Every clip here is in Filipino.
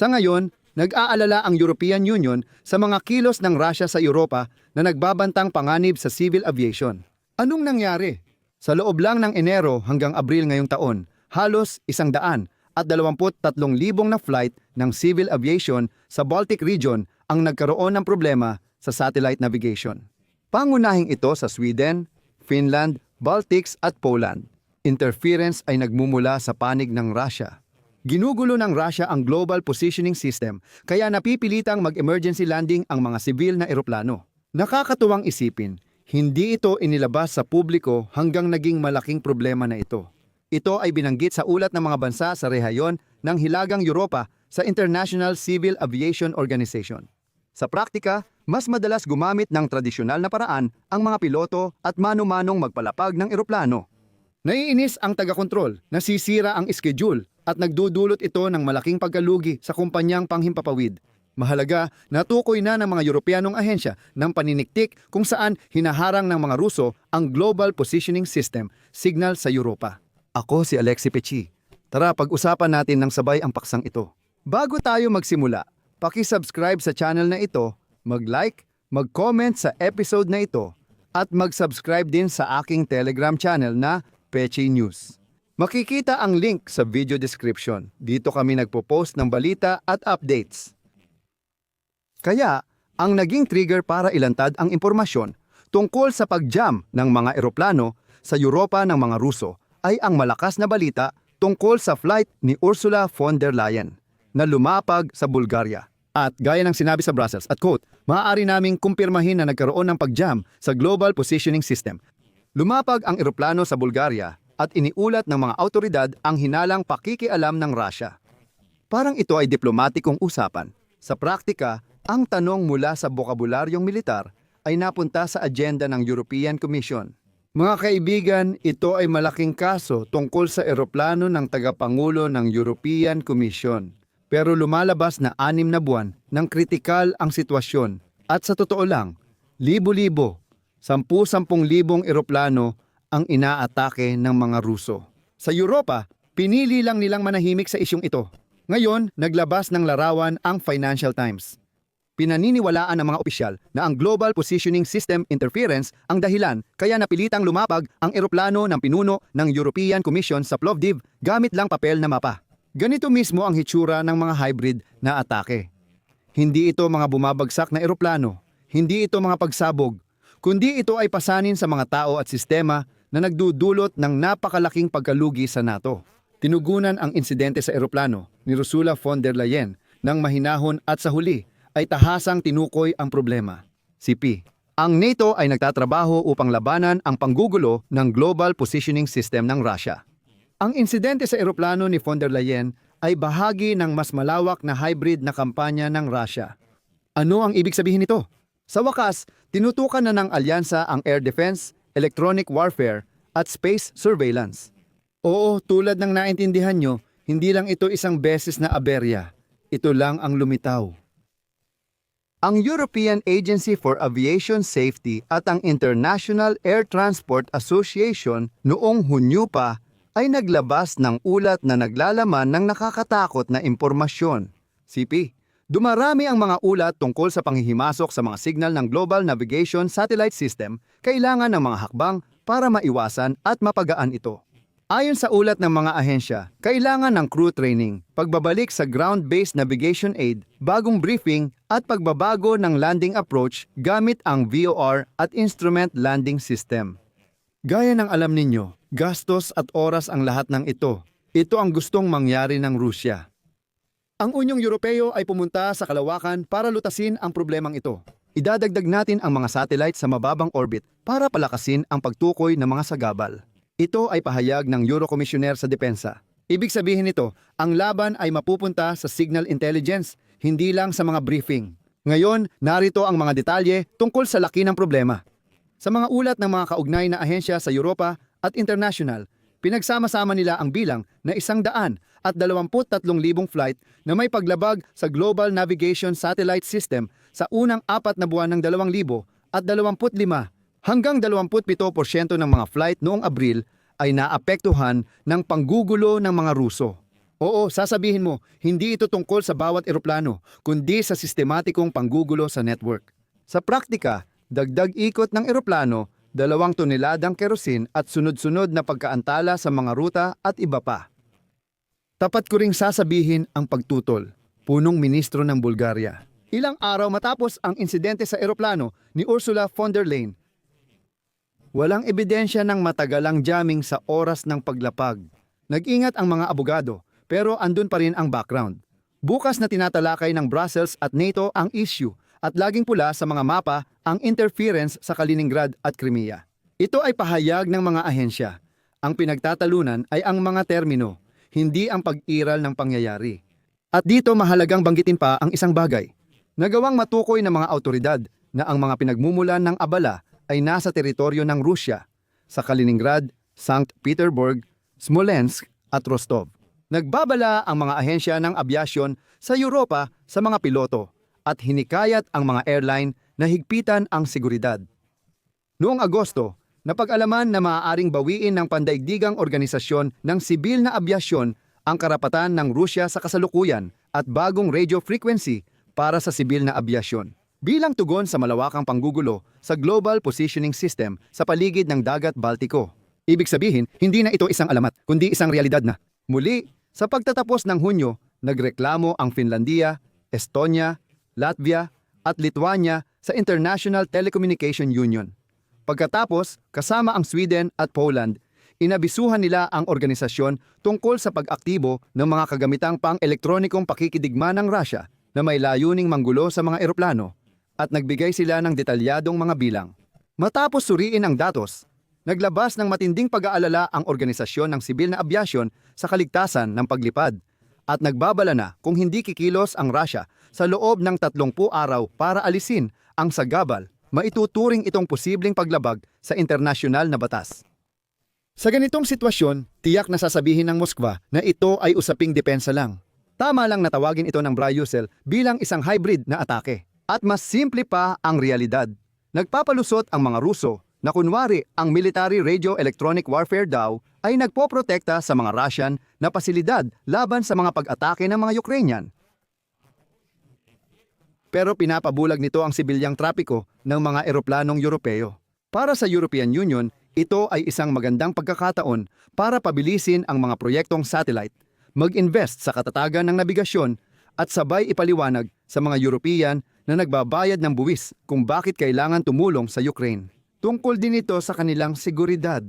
Sa ngayon, nag-aalala ang European Union sa mga kilos ng Russia sa Europa na nagbabantang panganib sa civil aviation. Anong nangyari? Sa loob lang ng Enero hanggang Abril ngayong taon, halos isang daan at 23,000 na flight ng civil aviation sa Baltic region ang nagkaroon ng problema sa satellite navigation. Pangunahing ito sa Sweden, Finland, Baltics at Poland. Interference ay nagmumula sa panig ng Russia. Ginugulo ng Russia ang global positioning system kaya napipilitang mag-emergency landing ang mga sibil na eroplano. Nakakatuwang isipin, hindi ito inilabas sa publiko hanggang naging malaking problema na ito. Ito ay binanggit sa ulat ng mga bansa sa rehayon ng Hilagang Europa sa International Civil Aviation Organization. Sa praktika, mas madalas gumamit ng tradisyonal na paraan ang mga piloto at mano-manong magpalapag ng eroplano. Naiinis ang taga-kontrol, nasisira ang schedule at nagdudulot ito ng malaking pagkalugi sa kumpanyang panghimpapawid. Mahalaga, natukoy na ng mga Europeanong ahensya ng paniniktik kung saan hinaharang ng mga Ruso ang Global Positioning System, signal sa Europa. Ako si Alexi Pechi. Tara, pag-usapan natin ng sabay ang paksang ito. Bago tayo magsimula, paki-subscribe sa channel na ito, mag-like, mag-comment sa episode na ito, at mag-subscribe din sa aking Telegram channel na Pechi News. Makikita ang link sa video description. Dito kami nagpo-post ng balita at updates. Kaya, ang naging trigger para ilantad ang impormasyon tungkol sa pag-jam ng mga eroplano sa Europa ng mga Ruso ay ang malakas na balita tungkol sa flight ni Ursula von der Leyen na lumapag sa Bulgaria. At gaya ng sinabi sa Brussels at quote, maaari naming kumpirmahin na nagkaroon ng pag-jam sa Global Positioning System. Lumapag ang eroplano sa Bulgaria at iniulat ng mga autoridad ang hinalang pakikialam ng Russia. Parang ito ay diplomatikong usapan. Sa praktika, ang tanong mula sa bokabularyong militar ay napunta sa agenda ng European Commission. Mga kaibigan, ito ay malaking kaso tungkol sa eroplano ng tagapangulo ng European Commission. Pero lumalabas na anim na buwan nang kritikal ang sitwasyon. At sa totoo lang, libo-libo, sampu-sampung libong eroplano ang inaatake ng mga Ruso. Sa Europa, pinili lang nilang manahimik sa isyong ito. Ngayon, naglabas ng larawan ang Financial Times. Pinaniniwalaan ng mga opisyal na ang Global Positioning System Interference ang dahilan kaya napilitang lumapag ang eroplano ng pinuno ng European Commission sa Plovdiv gamit lang papel na mapa. Ganito mismo ang hitsura ng mga hybrid na atake. Hindi ito mga bumabagsak na eroplano, hindi ito mga pagsabog, kundi ito ay pasanin sa mga tao at sistema na nagdudulot ng napakalaking pagkalugi sa NATO. Tinugunan ang insidente sa eroplano ni Ursula von der Leyen ng mahinahon at sa huli ay tahasang tinukoy ang problema. Si P. Ang NATO ay nagtatrabaho upang labanan ang panggugulo ng global positioning system ng Russia. Ang insidente sa eroplano ni von der Leyen ay bahagi ng mas malawak na hybrid na kampanya ng Russia. Ano ang ibig sabihin nito? Sa wakas, tinutukan na ng alyansa ang air defense, electronic warfare, at space surveillance. Oo, tulad ng naintindihan nyo, hindi lang ito isang beses na aberya. Ito lang ang lumitaw. Ang European Agency for Aviation Safety at ang International Air Transport Association noong Hunyo pa ay naglabas ng ulat na naglalaman ng nakakatakot na impormasyon. CP, dumarami ang mga ulat tungkol sa panghihimasok sa mga signal ng Global Navigation Satellite System, kailangan ng mga hakbang para maiwasan at mapagaan ito. Ayon sa ulat ng mga ahensya, kailangan ng crew training, pagbabalik sa ground-based navigation aid, bagong briefing at pagbabago ng landing approach gamit ang VOR at instrument landing system. Gaya ng alam ninyo, gastos at oras ang lahat ng ito. Ito ang gustong mangyari ng Rusya. Ang Unyong Europeo ay pumunta sa kalawakan para lutasin ang problemang ito. Idadagdag natin ang mga satellite sa mababang orbit para palakasin ang pagtukoy ng mga sagabal. Ito ay pahayag ng Eurocommissioner sa Depensa. Ibig sabihin nito, ang laban ay mapupunta sa signal intelligence, hindi lang sa mga briefing. Ngayon, narito ang mga detalye tungkol sa laki ng problema. Sa mga ulat ng mga kaugnay na ahensya sa Europa at international, pinagsama-sama nila ang bilang na isang daan at 23,000 flight na may paglabag sa Global Navigation Satellite System sa unang apat na buwan ng 2,000 at 25 hanggang 27% ng mga flight noong Abril ay naapektuhan ng panggugulo ng mga Ruso. Oo, sasabihin mo, hindi ito tungkol sa bawat eroplano, kundi sa sistematikong panggugulo sa network. Sa praktika, dagdag ikot ng eroplano, dalawang toneladang kerosin at sunod-sunod na pagkaantala sa mga ruta at iba pa. Tapat ko ring sasabihin ang pagtutol, punong ministro ng Bulgaria. Ilang araw matapos ang insidente sa eroplano ni Ursula von der Leyen, walang ebidensya ng matagalang jamming sa oras ng paglapag. Nag-ingat ang mga abogado, pero andun pa rin ang background. Bukas na tinatalakay ng Brussels at NATO ang issue at laging pula sa mga mapa ang interference sa Kaliningrad at Crimea. Ito ay pahayag ng mga ahensya. Ang pinagtatalunan ay ang mga termino, hindi ang pag-iral ng pangyayari. At dito mahalagang banggitin pa ang isang bagay. Nagawang matukoy ng mga autoridad na ang mga pinagmumulan ng abala ay nasa teritoryo ng Rusya sa Kaliningrad, St. Petersburg, Smolensk at Rostov. Nagbabala ang mga ahensya ng abyasyon sa Europa sa mga piloto at hinikayat ang mga airline na higpitan ang seguridad. Noong Agosto, napag-alaman na maaaring bawiin ng pandaigdigang organisasyon ng sibil na abyasyon ang karapatan ng Rusya sa kasalukuyan at bagong radio frequency para sa sibil na abyasyon. Bilang tugon sa malawakang panggugulo sa Global Positioning System sa paligid ng Dagat Baltiko. Ibig sabihin, hindi na ito isang alamat, kundi isang realidad na. Muli, sa pagtatapos ng Hunyo, nagreklamo ang Finlandia, Estonia, Latvia at Lithuania sa International Telecommunication Union. Pagkatapos, kasama ang Sweden at Poland, inabisuhan nila ang organisasyon tungkol sa pag-aktibo ng mga kagamitang pang-elektronikong pakikidigma ng Russia na may layuning manggulo sa mga eroplano at nagbigay sila ng detalyadong mga bilang. Matapos suriin ang datos, naglabas ng matinding pag-aalala ang organisasyon ng sibil na abyasyon sa kaligtasan ng paglipad at nagbabala na kung hindi kikilos ang Russia sa loob ng 30 araw para alisin ang sagabal, maituturing itong posibleng paglabag sa internasyonal na batas. Sa ganitong sitwasyon, tiyak na sasabihin ng Moskwa na ito ay usaping depensa lang. Tama lang natawagin ito ng Bryusel bilang isang hybrid na atake. At mas simple pa ang realidad. Nagpapalusot ang mga Ruso na kunwari ang military radio electronic warfare daw ay nagpoprotekta sa mga Russian na pasilidad laban sa mga pag-atake ng mga Ukrainian. Pero pinapabulag nito ang sibilyang trapiko ng mga eroplanong Europeo. Para sa European Union, ito ay isang magandang pagkakataon para pabilisin ang mga proyektong satellite, mag-invest sa katatagan ng nabigasyon at sabay ipaliwanag sa mga European na nagbabayad ng buwis kung bakit kailangan tumulong sa Ukraine. Tungkol din ito sa kanilang seguridad.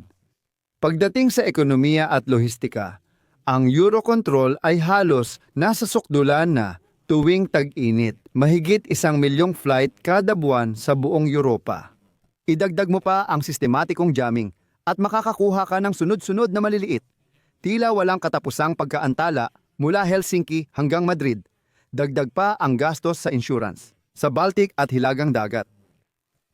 Pagdating sa ekonomiya at lohistika, ang Eurocontrol ay halos nasa sukdulan na tuwing tag-init, mahigit isang milyong flight kada buwan sa buong Europa. Idagdag mo pa ang sistematikong jamming at makakakuha ka ng sunod-sunod na maliliit. Tila walang katapusang pagkaantala mula Helsinki hanggang Madrid. Dagdag pa ang gastos sa insurance sa Baltic at Hilagang Dagat.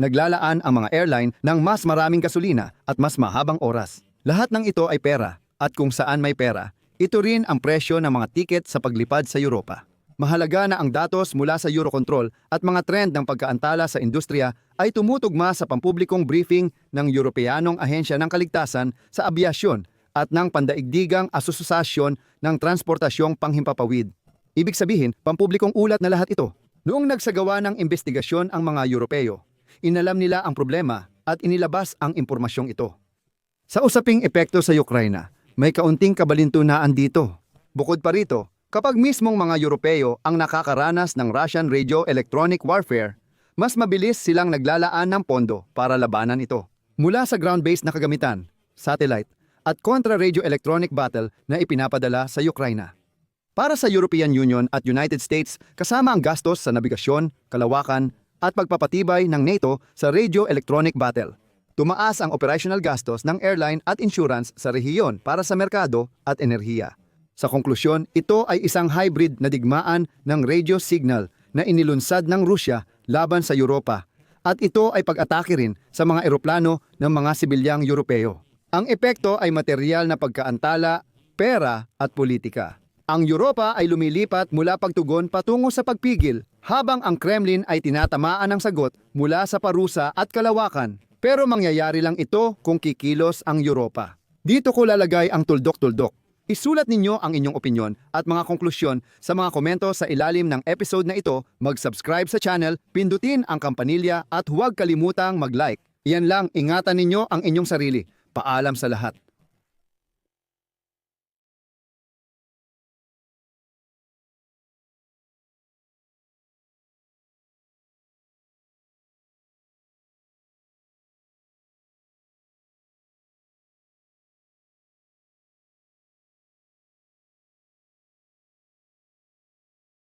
Naglalaan ang mga airline ng mas maraming gasolina at mas mahabang oras. Lahat ng ito ay pera at kung saan may pera, ito rin ang presyo ng mga tiket sa paglipad sa Europa. Mahalaga na ang datos mula sa Eurocontrol at mga trend ng pagkaantala sa industriya ay tumutugma sa pampublikong briefing ng Europeanong Ahensya ng Kaligtasan sa Abyasyon at ng Pandaigdigang Asosasyon ng Transportasyong Panghimpapawid. Ibig sabihin, pampublikong ulat na lahat ito. Noong nagsagawa ng investigasyon ang mga Europeo, inalam nila ang problema at inilabas ang impormasyong ito. Sa usaping epekto sa Ukraina, may kaunting kabalintunaan dito. Bukod pa rito, kapag mismong mga Europeo ang nakakaranas ng Russian radio electronic warfare, mas mabilis silang naglalaan ng pondo para labanan ito. Mula sa ground-based na kagamitan, satellite, at kontra-radio electronic battle na ipinapadala sa Ukraina. Para sa European Union at United States, kasama ang gastos sa nabigasyon, kalawakan, at pagpapatibay ng NATO sa radio electronic battle. Tumaas ang operational gastos ng airline at insurance sa rehiyon para sa merkado at enerhiya. Sa konklusyon, ito ay isang hybrid na digmaan ng radio signal na inilunsad ng Rusya laban sa Europa at ito ay pag-atake rin sa mga eroplano ng mga sibilyang Europeo. Ang epekto ay material na pagkaantala, pera at politika. Ang Europa ay lumilipat mula pagtugon patungo sa pagpigil habang ang Kremlin ay tinatamaan ng sagot mula sa parusa at kalawakan. Pero mangyayari lang ito kung kikilos ang Europa. Dito ko lalagay ang tuldok-tuldok. Isulat ninyo ang inyong opinyon at mga konklusyon sa mga komento sa ilalim ng episode na ito, mag-subscribe sa channel, pindutin ang kampanilya at huwag kalimutang mag-like. Iyan lang, ingatan ninyo ang inyong sarili. Paalam sa lahat.